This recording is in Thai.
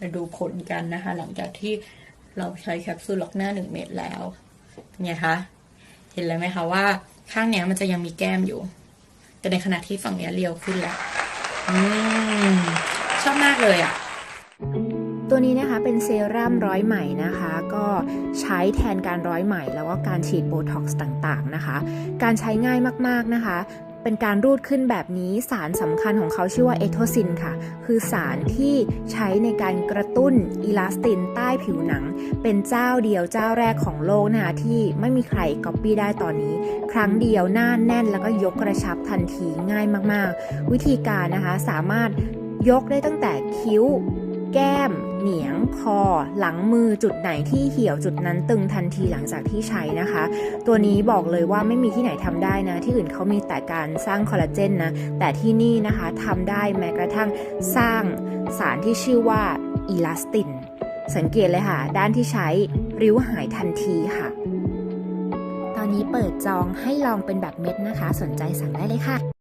มาดูผลกันนะคะ หลังจากที่เราใช้แคปซูลล็อกหน้าหนึ่งเม็ดแล้วไงคะเห็นเลยไหมคะว่าข้างเนี้ยมันจะยังมีแก้มอยู่ แต่ในขณะที่ฝั่งเนี้ยเรียวขึ้นแล้วอืมชอบมากเลยอะตัวนี้นะคะเป็นเซรั่มร้อยไหมนะคะ ก็ใช้แทนการร้อยไหมแล้วก็การฉีดโบท็อกซ์ต่างๆนะคะ การใช้ง่ายมากๆนะคะ เป็นการรูดขึ้นแบบนี้สารสำคัญของเขาชื่อว่าเอโทซินค่ะ คือสารที่ใช้ในการกระตุ้นอีลาสตินใต้ผิวหนัง เป็นเจ้าเดียวเจ้าแรกของโลกนะคะที่ไม่มีใครก๊อปปี้ได้ตอนนี้ ครั้งเดียวหน้าแน่นแล้วก็ยกกระชับทันทีง่ายมากๆ วิธีการนะคะสามารถยกได้ตั้งแต่คิ้ว แก้ม เหนียง คอ หลังมือจุดไหนที่เหี่ยวจุดนั้นตึงทันทีหลังจากที่ใช้นะคะ ตัวนี้บอกเลยว่าไม่มีที่ไหนทำได้นะ ที่อื่นเขามีแต่การสร้างคอลลาเจนนะ แต่ที่นี่นะคะทำได้แม้กระทั่งสร้างสารที่ชื่อว่าอีลาสติน สังเกตเลยค่ะ ด้านที่ใช้ริ้วหายทันทีค่ะ ตอนนี้เปิดจองให้ลองเป็นแบบเม็ดนะคะ สนใจสั่งได้เลยค่ะ